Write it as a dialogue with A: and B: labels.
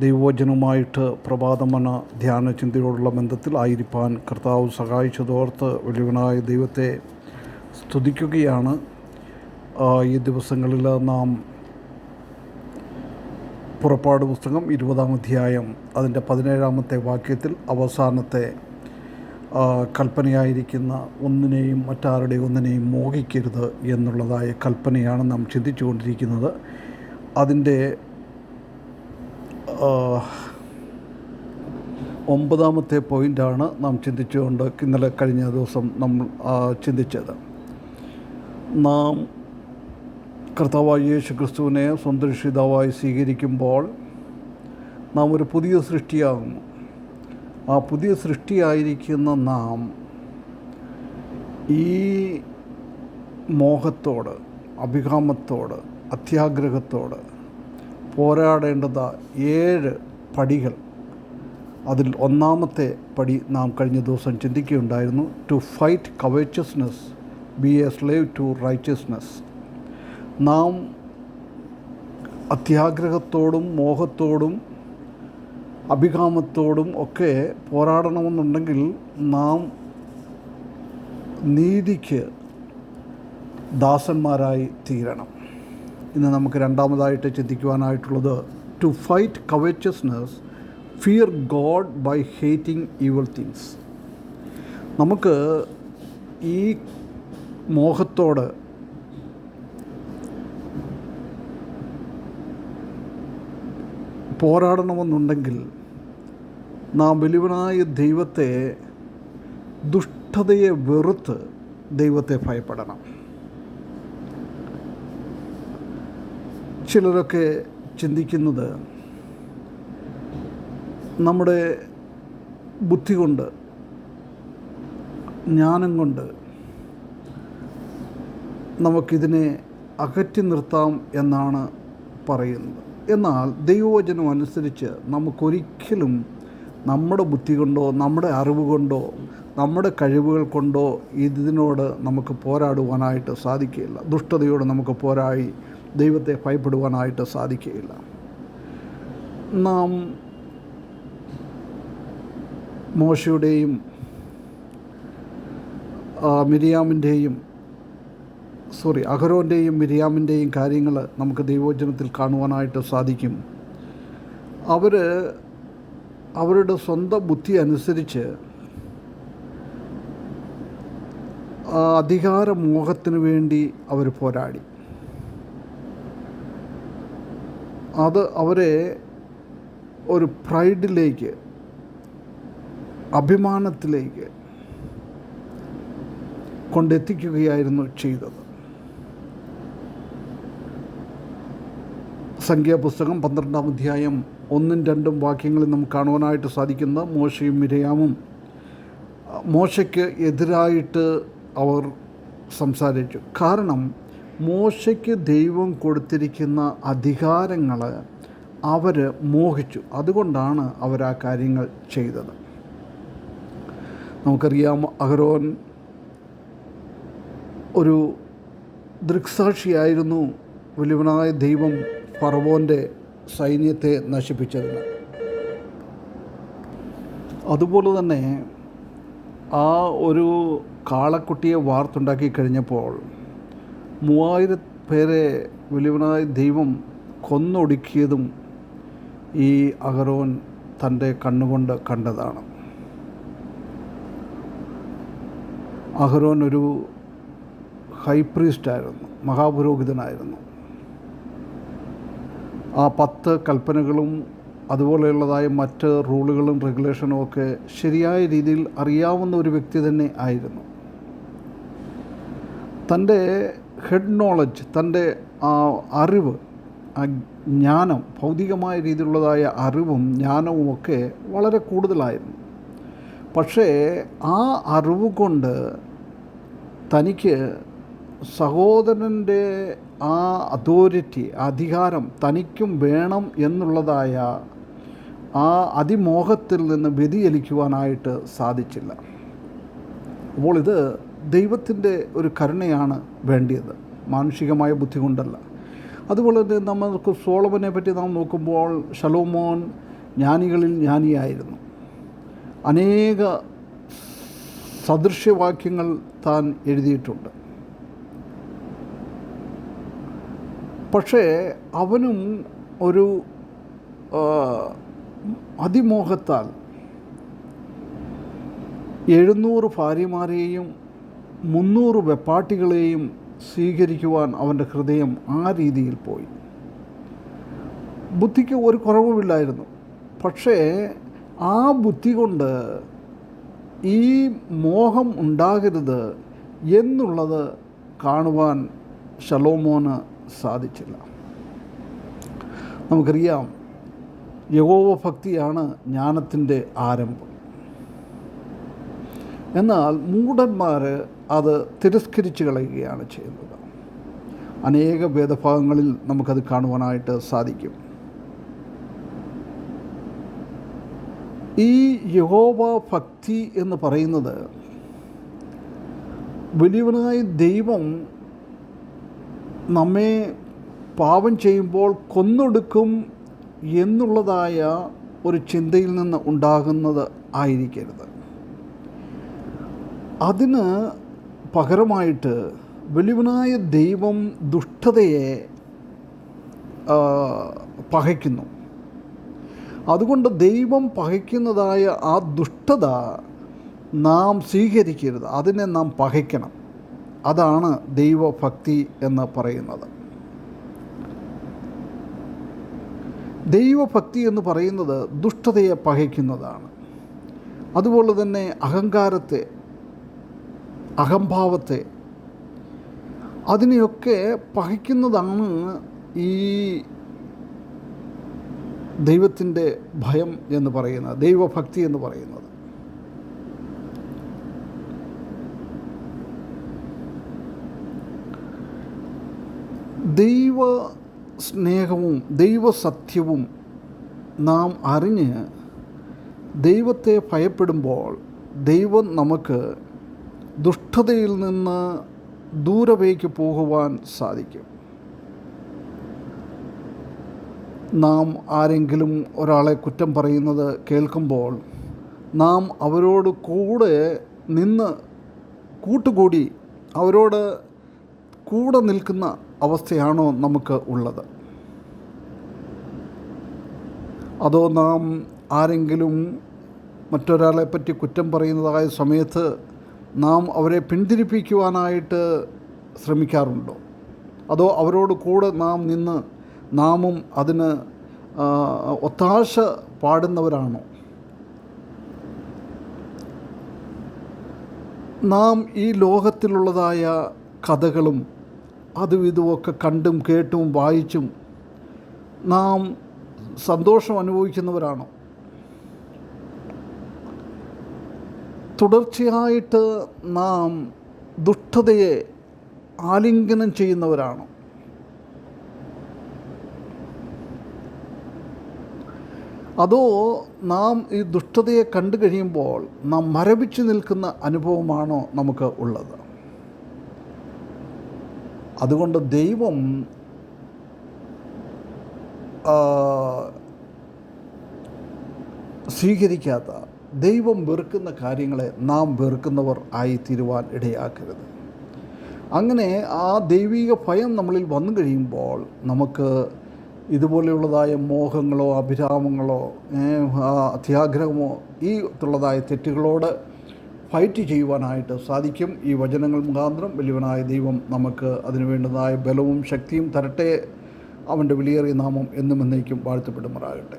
A: ദൈവവചനവുമായിട്ട് പ്രഭാതമന ധ്യാന ചിന്തയോടുള്ള ബന്ധത്തിൽ ആയിരിക്കാൻ കർത്താവ് സഹായിച്ചതോർത്ത് വലിയവനായ ദൈവത്തെ സ്തുതിക്കുകയാണ്. ഈ ദിവസങ്ങളിൽ നാം പുറപ്പാട് പുസ്തകം ഇരുപതാം അധ്യായം അതിന്റെ പതിനേഴാമത്തെ വാക്യത്തിൽ അവസാനത്തെ കൽപ്പനയായിരിക്കുന്ന ഒന്നിനെയും മറ്റാരുടെയും ഒന്നിനെയും മോഹിക്കരുത് എന്നുള്ളതായ കൽപ്പനയാണ് നാം ചിന്തിച്ചുകൊണ്ടിരിക്കുന്നത്. അതിന്റെ ഒമ്പതാമത്തെ പോയിന്റാണ് നാം ചിന്തിച്ചുകൊണ്ട് ഇന്നലെ കഴിഞ്ഞ ദിവസം നമ്മൾ ചിന്തിച്ചത്. നാം കർത്താവായ യേശു ക്രിസ്തുവിനെ സ്വന്തം സ്വീകരിക്കുമ്പോൾ നാം ഒരു പുതിയ സൃഷ്ടിയാകുന്നു. ആ പുതിയ സൃഷ്ടിയായിരിക്കുന്ന നാം ഈ മോഹത്തോട് അഭികാമത്തോട് അത്യാഗ്രഹത്തോട് പോരാടേണ്ടത് ഏഴ് പടികൾ. അതിൽ ഒന്നാമത്തെ പടി നാം കഴിഞ്ഞ ദിവസം ചിന്തിക്കുകയുണ്ടായിരുന്നു to fight covetousness be a slave to righteousness നാം അത്യാഗ്രഹത്തോടും മോഹത്തോടും അഭികാമത്തോടും ഒക്കെ പോരാടണമെന്നുണ്ടെങ്കിൽ നാം നീതിക്ക് ദാസന്മാരായി തീരണം. ഇന്ന് നമുക്ക് രണ്ടാമതായിട്ട് ചിന്തിക്കുവാനായിട്ടുള്ളത് to fight covetousness fear God by hating evil things നമുക്ക് ഈ മോഹത്തോട് പോരാടണമെന്നുണ്ടെങ്കിൽ നാം വലുവനായ ദൈവത്തെ ദുഷ്ടതയെ വെറുത്ത് ദൈവത്തെ ഭയപ്പെടണം. ചിലരൊക്കെ ചിന്തിക്കുന്നത് നമ്മുടെ ബുദ്ധി കൊണ്ട് ജ്ഞാനം കൊണ്ട് നമുക്കിതിനെ അകറ്റി നിർത്താം എന്നാണ് പറയുന്നത്. എന്നാൽ ദൈവവചനം അനുസരിച്ച് നമുക്കൊരിക്കലും നമ്മുടെ ബുദ്ധി കൊണ്ടോ നമ്മുടെ അറിവ് കൊണ്ടോ നമ്മുടെ കഴിവുകൾ കൊണ്ടോ ഇതിനോട് നമുക്ക് പോരാടുവാനായിട്ട് സാധിക്കില്ല ദുഷ്ടതയോട് നമുക്ക് പോരാടി ദൈവത്തെ ഭയപ്പെടുവാനായിട്ട് സാധിക്കുകയില്ല. നാം മോശയുടെയും മിരിയാമിന്റെയും സോറി അഹരോന്റെയും മിരിയാമിന്റെയും കാര്യങ്ങൾ നമുക്ക് ദൈവോചനത്തിൽ കാണുവാനായിട്ട് സാധിക്കും. അവർ അവരുടെ സ്വന്തം ബുദ്ധി അനുസരിച്ച് അധികാരമോഹത്തിന് അധികാര മോഹത്തിന് വേണ്ടി അവർ പോരാടി. അത് അവരെ ഒരു പ്രൈഡിലേക്ക് അഭിമാനത്തിലേക്ക് കൊണ്ടെത്തിക്കുകയായിരുന്നു ചെയ്തത്. സംഖ്യാപുസ്തകം പന്ത്രണ്ടാം അധ്യായം ഒന്നും രണ്ടും വാക്യങ്ങളിൽ നമുക്ക് കാണുവാനായിട്ട് സാധിക്കുന്ന മോശയും മിരയാമും മോശയ്ക്ക് എതിരായിട്ട് അവർ സംസാരിച്ചു. കാരണം മോശയ്ക്ക് ദൈവം കൊടുത്തിരിക്കുന്ന അധികാരങ്ങൾ അവർ മോഹിച്ചു. അതുകൊണ്ടാണ് അവർ ആ കാര്യങ്ങൾ ചെയ്തത്. നമുക്കറിയാം അഹരോൻ ഒരു ദൃക്സാക്ഷിയായിരുന്നു വലിയവനായ ദൈവം ഫറവോന്റെ സൈന്യത്തെ നശിപ്പിച്ചതിന്. അതുപോലെ തന്നെ ആ ഒരു കാളക്കുട്ടിയെ വാർത്തുണ്ടാക്കി കഴിഞ്ഞപ്പോൾ മൂവായിരം പേരെ വലിയവനായ ദൈവം കൊന്നൊടുക്കിയതും ഈ അഹരോൻ തന്റെ കണ്ണുകൊണ്ട് കണ്ടതാണ്. അഹരോൻ ഒരു ഹൈപ്രീസ്റ്റായിരുന്നു മഹാപുരോഹിതനായിരുന്നു. ആ പത്ത് കൽപ്പനകളും അതുപോലെയുള്ളതായ മറ്റ് റൂളുകളും റെഗുലേഷനും ഒക്കെ ശരിയായ രീതിയിൽ അറിയാവുന്ന ഒരു വ്യക്തി തന്നെ ആയിരുന്നു. തന്റെ ഹെഡ് നോളജ് തന്റെ ആ അറിവ് ആ ജ്ഞാനം ഭൗതികമായ രീതിയിലുള്ളതായ അറിവും ജ്ഞാനവും ഒക്കെ വളരെ കൂടുതലായിരുന്നു. പക്ഷേ ആ അറിവ് കൊണ്ട് തനിക്ക് സഹോദരന്റെ ആ അതോറിറ്റി അധികാരം തനിക്കും വേണം എന്നുള്ളതായ ആ അതിമോഹത്തിൽ നിന്ന് വ്യതിചലിക്കുവാനായിട്ട് സാധിച്ചില്ല. അപ്പോൾ ഇത് ദൈവത്തിന്റെ ഒരു കരുണയാണ് വേണ്ടിയത്. മാനുഷികമായ ബുദ്ധി കൊണ്ടല്ല. അതുപോലെ തന്നെ നമുക്ക് സോളമനെ പറ്റി നാം നോക്കുമ്പോൾ ഷലോമോൻ ജ്ഞാനികളിൽ ജ്ഞാനിയായിരുന്നു. അനേക സദൃശ്യവാക്യങ്ങൾ താൻ എഴുതിയിട്ടുണ്ട്. പക്ഷേ അവനും ഒരു അതിമോഹത്താൽ എഴുന്നൂറ് ഭാര്യമാരെയും മുന്നൂറ് വെപ്പാട്ടികളെയും സ്വീകരിക്കുവാൻ അവന്റെ ഹൃദയം ആ രീതിയിൽ പോയി. ബുദ്ധിക്ക് ഒരു കുറവുമില്ലായിരുന്നു. പക്ഷേ ആ ബുദ്ധി കൊണ്ട് ഈ മോഹം ഉണ്ടാകരുത് എന്നുള്ളത് കാണുവാൻ ശലോമോന് സാധിച്ചില്ല. നമുക്കറിയാം യഹോവ ഭക്തിയാണ് ജ്ഞാനത്തിന്റെ ആരംഭം. എന്നാൽ മൂഢന്മാർ അത് തിരസ്കരിച്ച് കളയുകയാണ് ചെയ്യുന്നത്. അനേക വേദഭാഗങ്ങളിൽ നമുക്കത് കാണുവാനായിട്ട് സാധിക്കും. ഈ യഹോവ ഭക്തി എന്ന് പറയുന്നത് വലിയവനായ ദൈവം നമ്മെ പാപം ചെയ്യുമ്പോൾ കൊന്നൊടുക്കും എന്നുള്ളതായ ഒരു ചിന്തയിൽ നിന്ന് ഉണ്ടാകുന്നത് ആയിരിക്കരുത്. അതിന് പകരമായിട്ട് വലിയവനായ ദൈവം ദുഷ്ടതയെ പകയ്ക്കുന്നു. അതുകൊണ്ട് ദൈവം പകയ്ക്കുന്നതായ ആ ദുഷ്ടത നാം സ്വീകരിക്കരുത്. അതിനെ നാം പകയ്ക്കണം. അതാണ് ദൈവഭക്തി എന്ന് പറയുന്നത്. ദൈവഭക്തി എന്ന് പറയുന്നത് ദുഷ്ടതയെ പകയ്ക്കുന്നതാണ്. അതുപോലെ തന്നെ അഹങ്കാരത്തെ അഹംഭാവത്തെ. അതിനെയൊക്കെ പകയ്ക്കുന്നതാണ് ഈ ദൈവത്തിന്റെ ഭയം എന്ന് പറയുന്നത് ദൈവഭക്തി എന്ന് പറയുന്നത്. ദൈവ സ്നേഹവും ദൈവസത്യവും നാം അറിഞ്ഞ് ദൈവത്തെ ഭയപ്പെടുമ്പോൾ ദൈവം നമുക്ക് ദുഷ്ടതയിൽ നിന്ന് ദൂരവേക്ക് പോകുവാൻ സാധിക്കും. നാം ആരെങ്കിലും ഒരാളെ കുറ്റം പറയുന്നത് കേൾക്കുമ്പോൾ നാം അവരോട് കൂടെ നിന്ന് കൂട്ടുകൂടി അവരോട് കൂടെ നിൽക്കുന്ന അവസ്ഥയാണോ നമുക്ക് ഉള്ളത്. അതോ നാം ആരെങ്കിലും മറ്റൊരാളെ പറ്റി കുറ്റം പറയുന്നതായ സമയത്ത് നാം അവരെ പിന്തിരിപ്പിക്കുവാനായിട്ട് ശ്രമിക്കാറുണ്ടോ? അതോ അവരോട് കൂടെ നാം നിന്ന് നാമും അതിന് ഒത്താശ പാടുന്നവരാണോ? നാം ഈ ലോകത്തിലുള്ളതായ കഥകളും അതും ഇതുമൊക്കെ കണ്ടും കേട്ടും വായിച്ചും നാം സന്തോഷം അനുഭവിക്കുന്നവരാണോ? തുടർച്ചയായിട്ട് നാം ദുഷ്ടതയെ ആലിംഗനം ചെയ്യുന്നവരാണ്. അതോ നാം ഈ ദുഷ്ടതയെ കണ്ടു കഴിയുമ്പോൾ നാം മരവിച്ചു നിൽക്കുന്ന അനുഭവമാണോ നമുക്ക് ഉള്ളത്? അതുകൊണ്ട് ദൈവം സ്വീകരിക്കാത്ത ദൈവം വെറുക്കുന്ന കാര്യങ്ങളെ നാം വെറുക്കുന്നവർ ആയി തീരുവാൻ ഇടയാക്കരുത്. അങ്ങനെ ആ ദൈവിക ഭയം നമ്മളിൽ വന്നു കഴിയുമ്പോൾ നമുക്ക് ഇതുപോലെയുള്ളതായ മോഹങ്ങളോ അഭിരാമങ്ങളോ അത്യാഗ്രഹമോ ഈ ഉള്ളതായ തെറ്റുകളോട് ഫൈറ്റ് ചെയ്യുവാനായിട്ട് സാധിക്കും. ഈ വചനങ്ങൾ മുഖാന്തരം വലിയവനായ ദൈവം നമുക്ക് അതിനു വേണ്ടതായ ബലവും ശക്തിയും തരട്ടെ. അവന്റെ വിലയേറിയ നാമം എന്നും എന്നേക്കും വാഴ്ത്തപ്പെടുമാറാകട്ടെ.